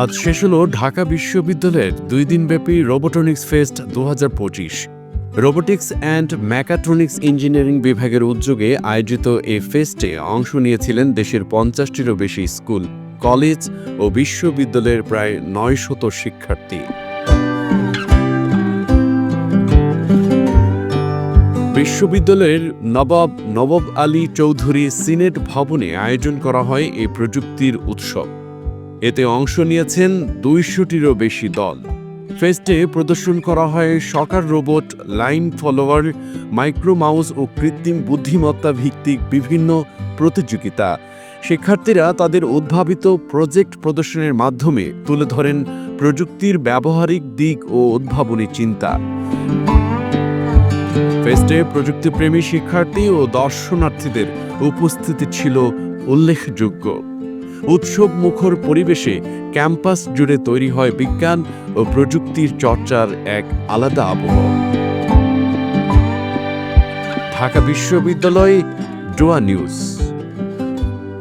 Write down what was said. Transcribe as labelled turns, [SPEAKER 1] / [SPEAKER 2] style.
[SPEAKER 1] আজ শেষ হলো ঢাকা বিশ্ববিদ্যালয়ের দুই দিনব্যাপী রোবোটনিক্স ফেস্ট দু হাজার পঁচিশ। রোবোটিক্স অ্যান্ড ম্যাকাট্রনিক্স ইঞ্জিনিয়ারিং বিভাগের উদ্যোগে আয়োজিত এই ফেস্টে অংশ নিয়েছিলেন দেশের পঞ্চাশটিরও বেশি স্কুল, কলেজ ও বিশ্ববিদ্যালয়ের প্রায় নয় শত শিক্ষার্থী। বিশ্ববিদ্যালয়ের নবাব নবাব আলী চৌধুরী সিনেট ভবনে আয়োজন করা হয় এই প্রযুক্তির উৎসব। এতে অংশ নিয়েছেন দুইশোটিরও বেশি দল। ফেস্টে প্রদর্শন করা হয় soccer robot, line follower micro mouse ও কৃত্রিম বুদ্ধিমত্তা ভিত্তিক বিভিন্ন প্রতিযোগিতা। শিক্ষার্থীরা তাদের উদ্ভাবিত প্রজেক্ট প্রদর্শনের মাধ্যমে তুলে ধরেন প্রযুক্তির ব্যবহারিক দিক ও উদ্ভাবনী চিন্তা। ফেস্টে প্রযুক্তিপ্রেমী শিক্ষার্থী ও দর্শনার্থীদের উপস্থিতি ছিল উল্লেখযোগ্য। উৎসব মুখর পরিবেশে ক্যাম্পাস জুড়ে তৈরি হয় বিজ্ঞান ও প্রযুক্তির চর্চার এক আলাদা আবহ। ঢাকা বিশ্ববিদ্যালয়, ডোয়া নিউজ।